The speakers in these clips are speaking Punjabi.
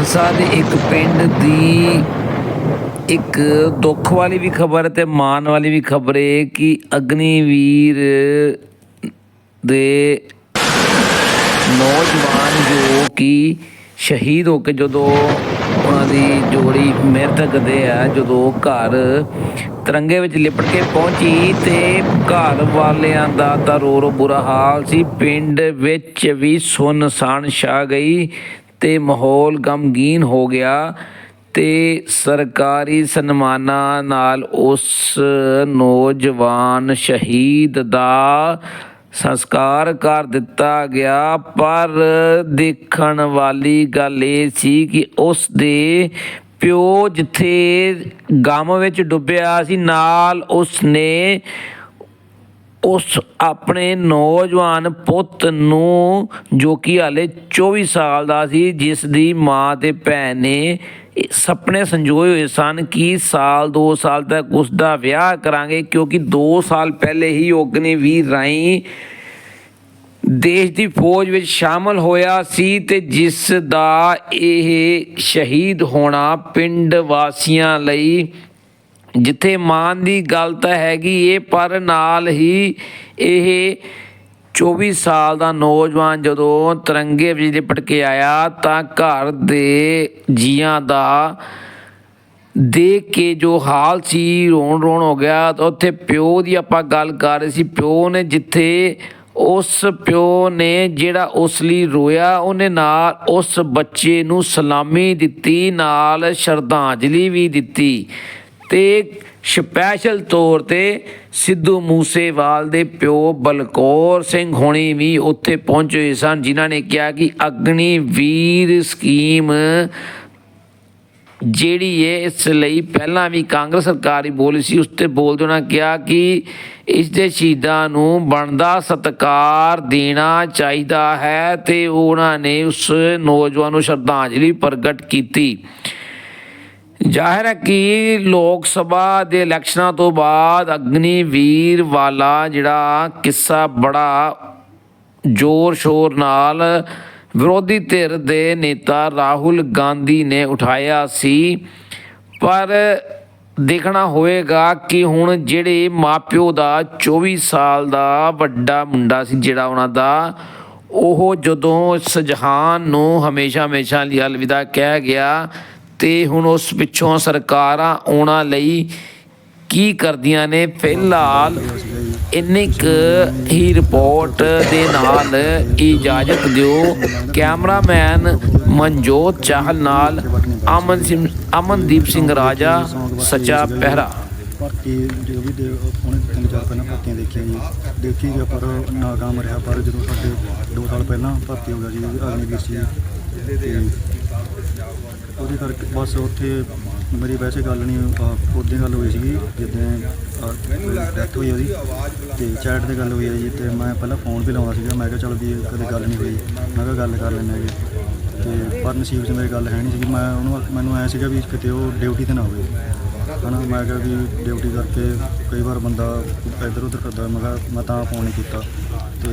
ਮਾਨਸਾ ਦੇ ਇੱਕ ਪਿੰਡ ਦੀ ਇੱਕ ਦੁੱਖ ਵਾਲੀ ਵੀ ਖਬਰ ਤੇ ਮਾਣ ਵਾਲੀ ਵੀ ਖਬਰ ਹੈ ਕਿ ਅਗਨੀਵੀਰ ਦੇ ਨੌਜਵਾਨ ਜੋ ਕਿ ਸ਼ਹੀਦ ਹੋ ਕੇ ਜਦੋਂ ਉਹਨਾਂ ਦੀ ਜੋੜੀ ਮ੍ਰਿਤਕ ਦੇ ਆ, ਜਦੋਂ ਘਰ ਤਿਰੰਗੇ ਵਿੱਚ ਲਿਪਟ ਕੇ ਪਹੁੰਚੀ ਤੇ ਘਰ ਵਾਲਿਆਂ ਦਾ ਤਾਂ ਰੋ ਰੋ ਬੁਰਾ ਹਾਲ ਸੀ। ਪਿੰਡ ਵਿੱਚ ਵੀ ਸੁੰਨਸਾਨ ਛਾ ਗਈ। ਤੇ ਮਾਹੌਲ ਗਮਗੀਨ ਹੋ ਗਿਆ ਤੇ ਸਰਕਾਰੀ ਸਨਮਾਨਾਂ ਨਾਲ ਉਸ ਨੌਜਵਾਨ ਸ਼ਹੀਦ ਦਾ ਸੰਸਕਾਰ ਕਰ ਦਿੱਤਾ ਗਿਆ। ਪਰ ਦੇਖਣ ਵਾਲੀ ਗੱਲ ਇਹ ਸੀ ਕਿ ਉਸ ਦੇ ਪਿਓ ਜਿੱਥੇ ਗਮ ਵਿੱਚ ਡੁੱਬਿਆ ਸੀ, ਨਾਲ ਉਸ ਨੇ ਉਸ ਆਪਣੇ ਨੌਜਵਾਨ ਪੁੱਤ ਨੂੰ, ਜੋ ਕਿ ਹਾਲੇ 24 ਸਾਲ ਦਾ ਸੀ, ਜਿਸ ਦੀ ਮਾਂ ਅਤੇ ਭੈਣ ਨੇ ਇਹ ਸੁਪਨੇ ਸੰਜੋਏ ਹੋਏ ਸਨ ਕਿ ਸਾਲ 2 ਸਾਲ ਤੱਕ ਉਸ ਦਾ ਵਿਆਹ ਕਰਾਂਗੇ, ਕਿਉਂਕਿ 2 ਸਾਲ ਪਹਿਲੇ ਹੀ ਉਹਨੇ ਵੀਰ ਰਾਈ ਦੇਸ਼ ਦੀ ਫੌਜ ਵਿੱਚ ਸ਼ਾਮਲ ਹੋਇਆ ਸੀ ਤੇ ਜਿਸ ਦਾ ਇਹ ਸ਼ਹੀਦ ਹੋਣਾ ਪਿੰਡ ਵਾਸੀਆਂ ਲਈ ਜਿੱਥੇ ਮਾਨ ਦੀ ਗੱਲ ਤਾਂ ਹੈਗੀ ਏ, ਪਰ ਨਾਲ ਹੀ ਇਹ 24 ਸਾਲ ਦਾ ਨੌਜਵਾਨ ਜਦੋਂ ਤਿਰੰਗੇ ਵਿੱਚ ਲਿਪਟ ਕੇ ਆਇਆ, ਤਾਂ ਘਰ ਦੇ ਜੀਆਂ ਦਾ ਦੇਖ ਕੇ ਜੋ ਹਾਲ ਸੀ ਰੋਣ ਰੋਣ ਹੋ ਗਿਆ। ਤਾਂ ਉੱਥੇ ਪਿਓ ਦੀ ਆਪਾਂ ਗੱਲ ਕਰ ਰਹੇ ਸੀ, ਪਿਓ ਨੇ ਜਿੱਥੇ ਉਸ ਪਿਓ ਨੇ ਜਿਹੜਾ ਉਸ ਲਈ ਰੋਇਆ, ਉਹਨੇ ਨਾਲ ਉਸ ਬੱਚੇ ਨੂੰ ਸਲਾਮੀ ਦਿੱਤੀ, ਨਾਲ ਸ਼ਰਧਾਂਜਲੀ ਵੀ ਦਿੱਤੀ। ਤੇ ਸਪੈਸ਼ਲ ਤੌਰ ਤੇ ਸਿੱਧੂ ਮੂਸੇਵਾਲ ਦੇ ਪਿਓ ਬਲਕੌਰ ਸਿੰਘ ਹੋਣੀ ਵੀ ਉੱਥੇ ਪਹੁੰਚੇ ਸਨ, ਜਿਨ੍ਹਾਂ ਨੇ ਕਿਹਾ ਕਿ ਅਗਨੀ ਵੀਰ ਸਕੀਮ ਜਿਹੜੀ ਹੈ ਇਸ ਲਈ ਪਹਿਲਾਂ ਵੀ ਕਾਂਗਰਸ ਸਰਕਾਰ ਹੀ ਬੋਲੀ ਸੀ, ਉਸ ਤੇ ਬੋਲਦੇ ਉਹਨਾਂ ਕਿਹਾ ਕਿ ਇਸ ਦੇ ਸ਼ਹੀਦਾਂ ਨੂੰ ਬਣਦਾ ਸਤਕਾਰ ਦੇਣਾ ਚਾਹੀਦਾ ਹੈ ਤੇ ਉਹਨਾਂ ਨੇ ਉਸ ਨੌਜਵਾਨ ਨੂੰ ਸ਼ਰਧਾਂਜਲੀ ਪ੍ਰਗਟ ਕੀਤੀ। ਜ਼ਾਹਿਰ ਹੈ ਕਿ ਲੋਕ ਸਭਾ ਦੇ ਇਲੈਕਸ਼ਨਾਂ ਤੋਂ ਬਾਅਦ ਅਗਨੀਵੀਰ ਵਾਲਾ ਜਿਹੜਾ ਕਿੱਸਾ ਬੜਾ ਜ਼ੋਰ ਸ਼ੋਰ ਨਾਲ ਵਿਰੋਧੀ ਧਿਰ ਦੇ ਨੇਤਾ ਰਾਹੁਲ ਗਾਂਧੀ ਨੇ ਉਠਾਇਆ ਸੀ। ਪਰ ਦੇਖਣਾ ਹੋਏਗਾ ਕਿ ਹੁਣ ਜਿਹੜੇ ਮਾਪਿਓ ਦਾ 24 ਸਾਲ ਦਾ ਵੱਡਾ ਮੁੰਡਾ ਸੀ ਜਿਹੜਾ ਉਹਨਾਂ ਦਾ, ਉਹ ਜਦੋਂ ਸ਼ਜਹਾਨ ਨੂੰ ਹਮੇਸ਼ਾ ਹਮੇਸ਼ਾ ਲਈ ਅਲਵਿਦਾ ਕਹਿ ਗਿਆ ਤੇ ਹੁਣ ਉਸ ਪਿੱਛੋਂ ਸਰਕਾਰਾਂ ਆਉਣਾ ਲਈ ਕੀ ਕਰਦੀਆਂ ਨੇ? ਫਿਲਹਾਲ ਇੰਨੀ ਕੁ ਹੀ ਰਿਪੋਰਟ ਦੇ ਨਾਲ ਇਜਾਜ਼ਤ ਦਿਓ। ਕੈਮਰਾਮੈਨ ਮਨਜੋਤ ਚਾਹਲ ਨਾਲ ਅਮਨ ਸਿੰਘ ਅਮਨਦੀਪ ਸਿੰਘ ਰਾਜਾ, ਸੱਚਾ ਪਹਿਰਾ। ਭਰਤੀ ਜੋ ਵੀ ਦੇ ਉਹਨੇ ਤਿੰਨ ਚਾਰ ਪਹਿਲਾਂ ਭਰਤੀਆਂ ਦੇਖੀਆਂ ਜੀ। ਦੇਖੀ ਗਿਆ ਪਰ ਨਾਕਾਮ ਰਿਹਾ ਪਰ ਜਦੋਂ ਸਾਡੇ 2 ਸਾਲ ਪਹਿਲਾਂ ਭਰਤੀ ਹੋ ਗਿਆ ਜੀ ਅਗਨੀਵੀਰ ਸੀ ਤੇ ਉਹਦੇ ਕਰਕੇ ਬਸ ਉੱਥੇ ਮੇਰੀ ਵੈਸੇ ਗੱਲ ਨਹੀਂ ਉਹਦੇ ਗੱਲ ਹੋਈ ਸੀਗੀ, ਜਿੱਦਾਂ ਡੈਥ ਹੋਈ ਉਹਦੀ, ਤੇ ਚੈਟ ਤੇ ਗੱਲ ਹੋਈ ਹੈ ਜੀ, ਤੇ ਮੈਂ ਪਹਿਲਾਂ ਫੋਨ ਵੀ ਲਾਉਂਦਾ ਸੀਗਾ, ਮੈਂ ਕਿਹਾ ਚਲ ਵੀ ਕਦੇ ਗੱਲ ਨਹੀਂ ਹੋਈ, ਮੈਂ ਕਿਹਾ ਗੱਲ ਕਰ ਲੈਂਦੇ ਹੈਗੇ। ਤੇ ਪਰ ਨਸੀਬ 'ਚ ਮੇਰੀ ਗੱਲ ਹੈ ਨਹੀਂ ਸੀਗੀ, ਮੈਂ ਉਹਨੂੰ, ਮੈਨੂੰ ਐ ਸੀਗਾ ਵੀ ਕਿਤੇ ਉਹ ਡਿਊਟੀ ਤੇ ਨਾ ਹੋਵੇ। ਹਨਾ ਮੈਂ ਕਿਹਾ ਵੀ ਡਿਊਟੀ ਕਰਕੇ ਕਈ ਵਾਰ ਬੰਦਾ ਇੱਧਰ ਉੱਧਰ ਕਰਦਾ ਮੈਂ ਕਿਹਾ ਮੈਂ ਤਾਂ ਫੋਨ ਨਹੀਂ ਕੀਤਾ। ਤੇ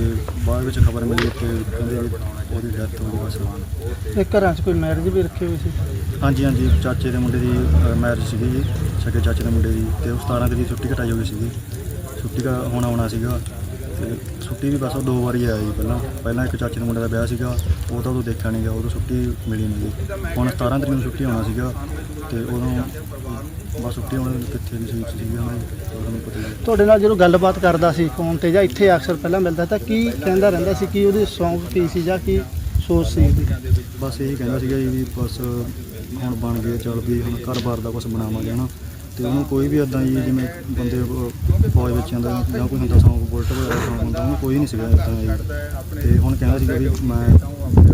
ਬਾਅਦ ਵਿੱਚ ਖਬਰ ਮਿਲੀ ਕਿ ਕਹਿੰਦੇ ਵੀ ਉਹਦੀ ਡੈਥ ਹੋ ਗਈ ਬਸ। ਇਹ ਘਰਾਂ 'ਚ ਕੋਈ ਮੈਰਿਜ ਵੀ ਰੱਖੀ ਹੋਈ ਸੀ? ਹਾਂਜੀ ਹਾਂਜੀ ਚਾਚੇ ਦੇ ਮੁੰਡੇ ਦੀ ਮੈਰਿਜ ਸੀਗੀ ਜੀ ਸਕੇ ਚਾਚੇ ਦੇ ਮੁੰਡੇ ਦੀ ਤੇ ਉਹ 17 ਤਰੀਕ ਦੀ ਛੁੱਟੀ ਕਟਾਈ ਹੋਈ ਸੀਗੀ। ਛੁੱਟੀ ਦਾ ਹੁਣ ਆਉਣਾ ਸੀਗਾ। ਤੇ ਛੁੱਟੀ ਵੀ ਬਸ ਉਹ ਦੋ ਵਾਰੀ ਆਇਆ ਜੀ ਪਹਿਲਾਂ। ਪਹਿਲਾਂ ਇੱਕ ਚਾਚੇ ਦੇ ਮੁੰਡੇ ਦਾ ਵਿਆਹ ਸੀਗਾ ਉਹ ਤਾਂ ਉਦੋਂ ਦੇਖਿਆ ਨਹੀਂ ਗਿਆ ਉਦੋਂ ਛੁੱਟੀ ਮਿਲੀ ਨਹੀਂ ਜੀ। ਹੁਣ 17 ਤਰੀਕ ਨੂੰ ਛੁੱਟੀ ਆਉਣਾ ਸੀਗਾ ਤੇ ਉਦੋਂ ਬਸ ਛੁੱਟੀ ਹੁਣ ਕਿੱਥੇ ਦੀ ਸੀ ਸੀਗਾ ਤੁਹਾਨੂੰ ਪਤਾ ਹੀ ਹੈ ਤੁਹਾਡੇ ਨਾਲ ਜਦੋਂ ਗੱਲਬਾਤ ਕਰਦਾ ਸੀ ਫੋਨ ਤੇ ਜਾਂ ਇੱਥੇ ਅਕਸਰ ਪਹਿਲਾਂ ਮਿਲਦਾ ਤਾਂ ਕੀ ਕਹਿੰਦਾ ਰਹਿੰਦਾ ਸੀ? ਕਿ ਉਹਦੀ ਸੌਂਗ ਕੀ ਸੀ ਜਾਂ ਕੀ ਸੋਚ ਸੀ? ਉਹਦੀ ਬਸ ਇਹ ਕਹਿੰਦਾ ਸੀਗਾ ਜੀ ਵੀ ਬਸ ਹੁਣ ਬਣ ਗਏ ਚਲ ਵੀ ਹੁਣ ਘਰ-ਬਾਰ ਦਾ ਕੁਝ ਬਣਾਵਾਂਗੇ ਹਨਾ। ਤੇ ਉਹਨੂੰ ਕੋਈ ਵੀ ਇਦਾਂ ਜੀ ਜਿਵੇਂ ਬੰਦੇ ਅਹ, ਫੌਜ ਵਿੱਚ ਜਾਂਦਾ ਜਾਂ ਕੋਈ ਹੁੰਦਾ ਸੌਂਕ ਬੁਲਟ ਵਗੈਰਾ ਸੌਂਗ ਹੁੰਦਾ ਉਹਨੂੰ ਕੋਈ ਨਹੀਂ ਸੀਗਾ ਇਦਾਂ ਜੀ ਤੇ ਹੁਣ ਕਹਿੰਦਾ ਸੀਗਾ ਵੀ ਮੈਂ